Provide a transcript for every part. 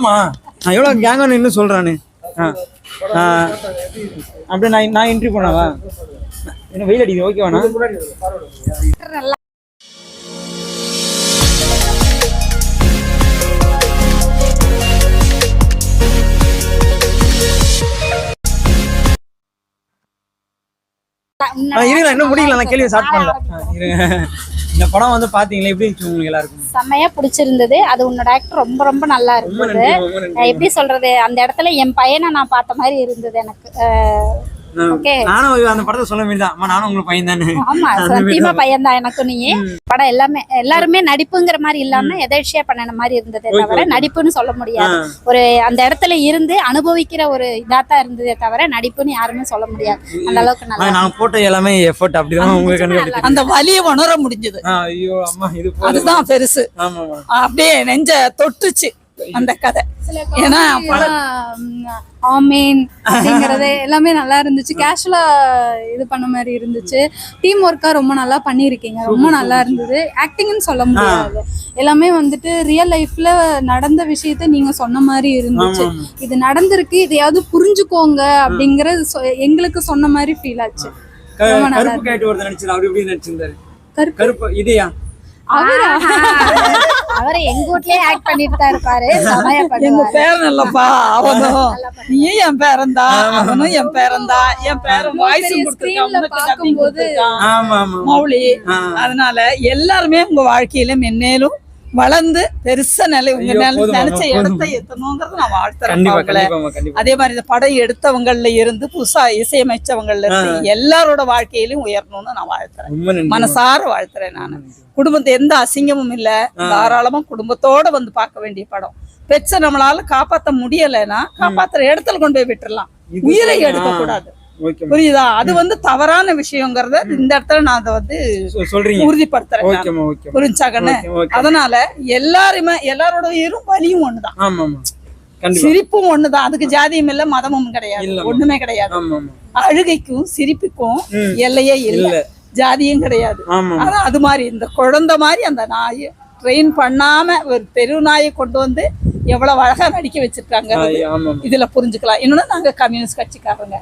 ஆமா. நான் எவ்வளோ கேங்கான நின்று சொல்கிறானு ஆ. ஆ, அப்படியே நான் நான் என்ட்ரி பண்ணவா? என்ன வெயில் அடிக்குது ஓகேவாண்ணா இருங்க இன்னும் முடியல நான் கேள்வி ஸ்டார்ட் பண்ணல. இந்த படம் வந்து பாத்தீங்களா? எப்படி இருந்துச்சு உங்களுக்கு எல்லாருக்கும்? செம்மையா பிடிச்சிருந்தது. அது உன்னோட ஆக்டர் ரொம்ப ரொம்ப நல்லா இருந்தது. எப்படி சொல்றது? அந்த இடத்துல என் பையனை நான் பார்த்த மாதிரி இருந்தது எனக்கு. நானும் அந்த படத்தை சொல்ல நானும் உங்களுக்கு பையன் தானே. ஆமா சத்தியமா பையன் தான் எனக்கு நீ. படம் எல்லாமே எல்லாருமே நடிப்புங்கிற மாதிரி இல்லாம எதர்ச்சியா பண்ணின மாதிரி இருந்ததே தவிர. நடிப்புன்னு சொல்ல முடியாது. ஒரு அந்த இடத்துல இருந்து அனுபவிக்கிற ஒரு இதா தான் இருந்ததே தவிர நடிப்புன்னு யாருமே சொல்ல முடியாது. அந்த அளவுக்கு ஆனா, நல்லா நான் போட்ட எல்லாமே எஃபர்ட் அப்படிதான் உங்களுக்கு கண்டு அந்த வலியை உணர முடிஞ்சது. ஆ, ஐயோ அம்மா இது போதும். அதுதான் பெருசு. அப்படியே நெஞ்ச தொட்டுச்சு. அந்த கதை. ஏன்னா ஆமேன் அப்படிங்கறது எல்லாமே நல்லா இருந்துச்சு. கேஷுவலா இது பண்ண மாதிரி இருந்துச்சு. டீம் ஒர்க்கா ரொம்ப நல்லா பண்ணியிருக்கீங்க. ரொம்ப நல்லா இருந்தது. ஆக்டிங்னு சொல்ல முடியாது. எல்லாமே வந்துட்டு ரியல் லைஃப்ல நடந்த விஷயத்த நீங்க சொன்ன மாதிரி இருந்துச்சு. இது நடந்திருக்கு. இதையாவது புரிஞ்சுக்கோங்க அப்படிங்கறது சொ- எங்களுக்கு சொன்ன மாதிரி ஃபீல் ஆச்சு. ரொம்ப நல்லா கருப்பு கேட்டு ஒருத்தர் நடிச்சிருந்தாரு. கருப்பு இதையா? அவரை? எங்க வீட்லயே ஆக்ட் பண்ணிட்டு தான் இருப்பாரு செமையா எங்க பேரன் இல்லப்பா அவனும் நீயும் என் பேரன் தான் அவனும் என் பேரன் தான் என் பேரன் வாய்ஸ் ஆமா மௌலி. அதனால எல்லாருமே உங்க வாழ்க்கையில மென்னேலும் வளர்ந்து பெருசா நிலை உங்க நினைச்ச. இடத்தை எத்தணுங்கிறத நான் வாழ்த்துறேன் அதே மாதிரி இந்த படம் எடுத்தவங்கள்ல இருந்து புதுசா இசையமைச்சவங்கள்ல இருந்து எல்லாரோட வாழ்க்கையிலும் உயரணும்னு நான் வாழ்த்துறேன். மனசார வாழ்த்துறேன் நான். குடும்பத்தை எந்த அசிங்கமும் இல்ல. தாராளமா குடும்பத்தோட வந்து பார்க்க வேண்டிய படம். பெற்ற நம்மளால காப்பாத்த முடியலைன்னா காப்பாத்துற இடத்துல கொண்டு போய் விட்டுறலாம். இது உயிரை. எடுக்க கூடாது புரியுதா? அது வந்து தவறான விஷயங்கிறத இந்த இடத்துல நான் அதை வந்து சொல்றீங்க. உறுதிப்படுத்துறேன் புரிஞ்சா கண்ணு அதனால எல்லாருமே எல்லாரோட உயிரும் வலியும் ஒண்ணுதான். சிரிப்பும் ஒண்ணுதான். அதுக்கு ஜாதியும் இல்ல மதமும் கிடையாது. ஒண்ணுமே கிடையாது. அழுகைக்கும் சிரிப்புக்கும். எல்லையே இல்ல. ஜாதியும் கிடையாது. ஆனா அது மாதிரி இந்த குழந்தை மாதிரி அந்த நாய் ட்ரெயின் பண்ணாம ஒரு தெரு நாயை கொண்டு வந்து எவ்வளவு அழகா நடிக்க வச்சிருக்காங்க. இதுல புரிஞ்சுக்கலாம். இன்னொன்னு நாங்க கம்யூனிஸ்ட் கட்சிக்காரங்க.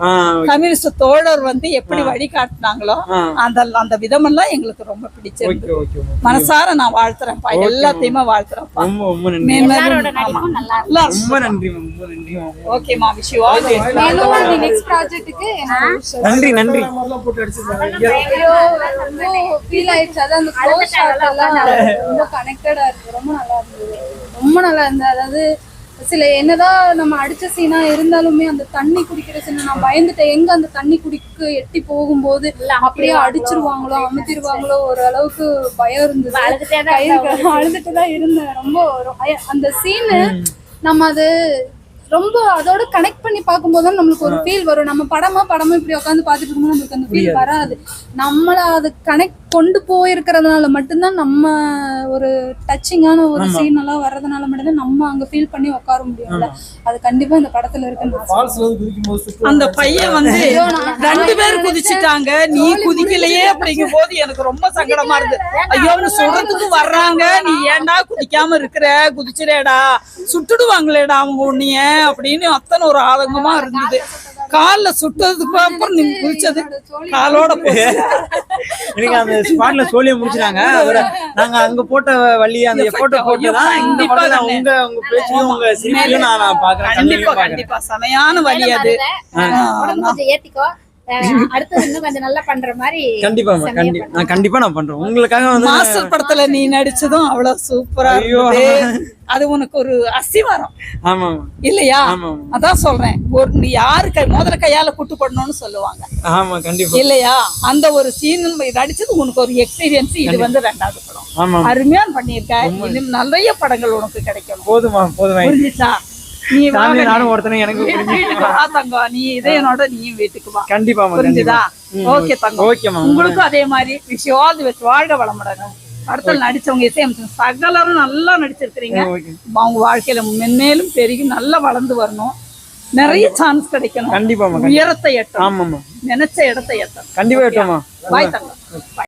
கம்யூனிஸ்ட் தோழர் வந்து எப்படி வழி காட்டினாங்களோ ஆ. அந்த அந்த விதமெல்லாம் எங்களுக்கு ரொம்ப பிடிச்சிருக்கு மனசார நான் வாழ்த்துறேன்ப்பா. எல்லாத்தையுமே வாழ்த்துறேன்ப்பா. ரொம்ப நன்றி. ஓகேமா விஷ் யூ ஆல் மேலும் நெக்ஸ்ட் ப்ராஜெக்ட்டுக்கு நன்றி நன்றி. ரொம்ப நல்லா இருந்தது. ரொம்ப நல்லா இருந்தது. அதாவது சில என்னதான் நம்ம அடிச்ச சீனா இருந்தாலுமே அந்த தண்ணி குடிக்கிற சீனை நான் பயந்துட்டேன். எங்க அந்த தண்ணி குடிக்க எட்டி போகும்போது அப்படியே அடிச்சிருவாங்களோ அமுத்திருவாங்களோ ஒரு அளவுக்கு பயம் இருந்தது. அழுதுட்டே தான் இருந்தேன். ரொம்ப அந்த சீனு நம்ம அது ரொம்ப அதோட கனெக்ட் பண்ணி பார்க்கும்போது தான் நம்மளுக்கு ஒரு ஃபீல் வரும். நம்ம படமா படமா இப்படி உட்காந்து பார்த்துட்டு இருக்கும்போது நம்மளுக்கு அந்த ஃபீல் வராது. நம்மள அது கனெக்ட் கொண்டு போயிருக்கிறதுனால மட்டும்தான் நம்ம ஒரு டச்சிங்கான ஒரு. சீன் எல்லாம் வர்றதுனால மட்டும்தான் நம்ம அங்க ஃபீல் பண்ணி உட்கார முடியும்ல. அது கண்டிப்பா இந்த படத்துல சொல்றேன். அந்த பையன் வந்து ரெண்டு பேர் குதிச்சிட்டாங்க. நீ குதிக்கலையே அப்படிங்கும் போது எனக்கு ரொம்ப சங்கடமா இருந்து ஐயோ சொல்றதுக்கு வர்றாங்க. நீ ஏன்டா குதிக்காம இருக்கிற? குதிச்சிரேடா சுட்டுடுவாங்களேடா அவங்க உன்னைய அப்படின்னு அத்தனை ஒரு ஆதங்கமா இருந்தது. கால்ல சுட்டதுக்கு அப்புறம் நீ குதிச்சது காலோட எனக்கு அந்த ஸ்பாட்ல சோழிய முடிச்சிட்டாங்க. நாங்க அங்க போட்ட வழி அந்த போட்டோ போட்டதான் இந்த கண்டிப்பா தானே. உங்க உங்க பேச்சையும் உங்க சிரிப்பையும் நான் நான் பாக்குறேன். கண்டிப்பா கண்டிப்பா. செமையான வழி அது. ஏத்திக்கோ. அடுத்தது இன்னும் கொஞ்சம் நல்லா பண்ற மாதிரி கண்டிப்பா கண்டிப்பா. நான் கண்டிப்பா நான் பண்றேன். உங்களுக்காக வந்து மாஸ்டர் படத்துல நீ நடிச்சதும் அவ்வளவு சூப்பரா அது உனக்கு ஒரு அசிவாரம் ஆமா இல்லையா? அதான் சொல்றேன். ஒரு நீ யாரு கை முதல்ல கையால குட்டு போடணும்னு சொல்லுவாங்க. ஆமா கண்டிப்பா. இல்லையா? அந்த ஒரு சீன் நடிச்சது உனக்கு ஒரு எக்ஸ்பீரியன்ஸ் இது வந்து ரெண்டாவது படம். ஆமா அருமையா பண்ணியிருக்க. இன்னும் நிறைய படங்கள் உனக்கு கிடைக்கும் போதுமா போதுமா. புரிஞ்சுச்சா? நீ. நானும் எனக்கு தங்கம். நீ இதயனோட நீயும் வீட்டுக்கு வா. கண்டிப்பா புரிஞ்சுதா? ஓகே தங்கம். ஓகேமா உங்களுக்கும் அதே மாதிரி விஷ் ஆல் தி பெஸ்ட் வாழ்க வளமுடன். படத்தில் நடிச்சவங்க இசையமைச்சவங்க சகலரும் நல்லா நடிச்சிருக்கிறீங்க. அவங்க வாழ்க்கையில மென்மேலும் பெருகி நல்லா வளர்ந்து வரணும். நிறைய சான்ஸ் கிடைக்கணும். கண்டிப்பாமா உயரத்தை எட்டணும். ஆமாமா நினைச்ச இடத்தை எட்டணும். கண்டிப்பா ஏட்டோமா பாய் தங்கம்.